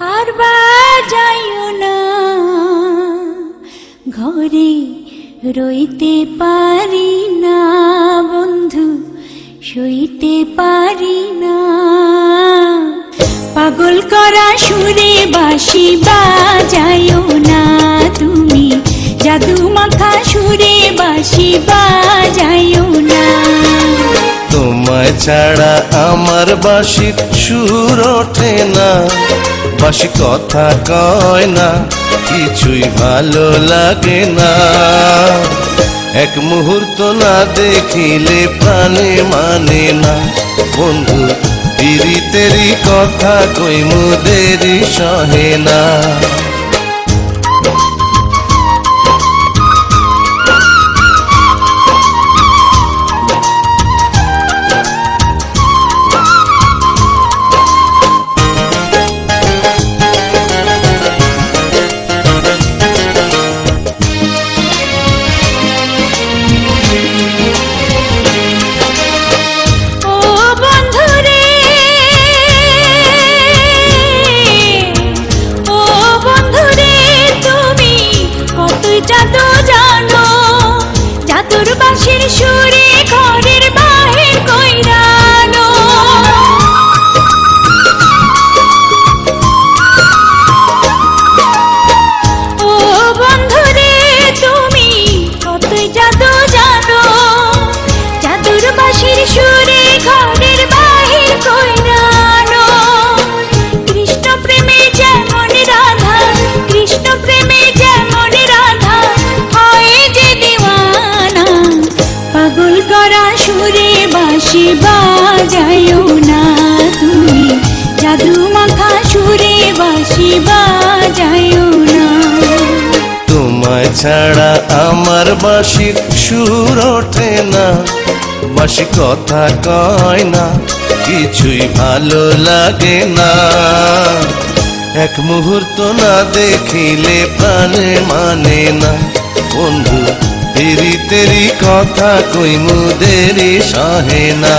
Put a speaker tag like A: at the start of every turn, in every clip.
A: আর বাজাইও না। ঘরে রইতে পারি না, বন্ধু, সইতে পারি না। পাগল করা সুরে বাসি বাজাইও না তুমি জাদু মাখা সুরে বাসি বাজাইও
B: তোমায় ছাড়া আমার বাসির সুর ওঠে না। বাসি কথা কয় না, কিছুই ভালো লাগে না। এক মুহূর্ত না দেখিলে প্রাণে মানে না। বন্ধু তিরি তেরি কথা কই মুদেরি সহে না।
A: সুরে ঘরের বাহির কইরানো। কৃষ্ণ প্রেমে যেমন রাধা, কৃষ্ণ প্রেমে যেমন রাধা, হয় যে দিওয়ানা। পাগল করা সুরে
B: ছাড়া আমার বাসির সুর ওঠে না। বাসি কথা কয় না, কিছুই ভালো লাগে না। এক মুহূর্ত না দেখিলে প্রাণে মানে না। বন্ধু তেরি তেরি কথা কই মুদেরি সহে না।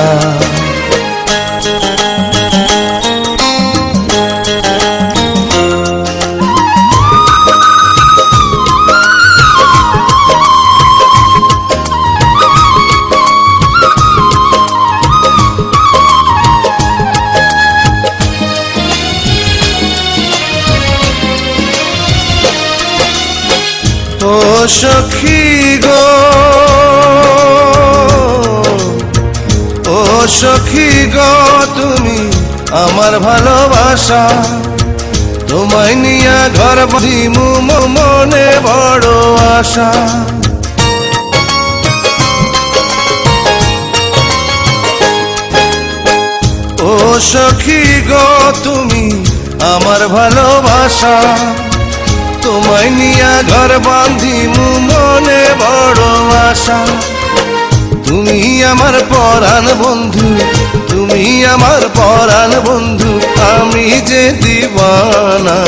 B: সখী গো। ও সখী গো, তুমি আমার ভালোবাসা। তোমায় নিয়া ঘর বাঁধিমু মনে বড় আশা। ও সখী গো, তুমি আমার ভালোবাসা। তোমায় নিয়া ঘর বাঁধিমু মনে বড় আশা। তুমি আমার পরাণ বন্ধু, তুমি আমার পরাণ বন্ধু, আমি যে দিবানা।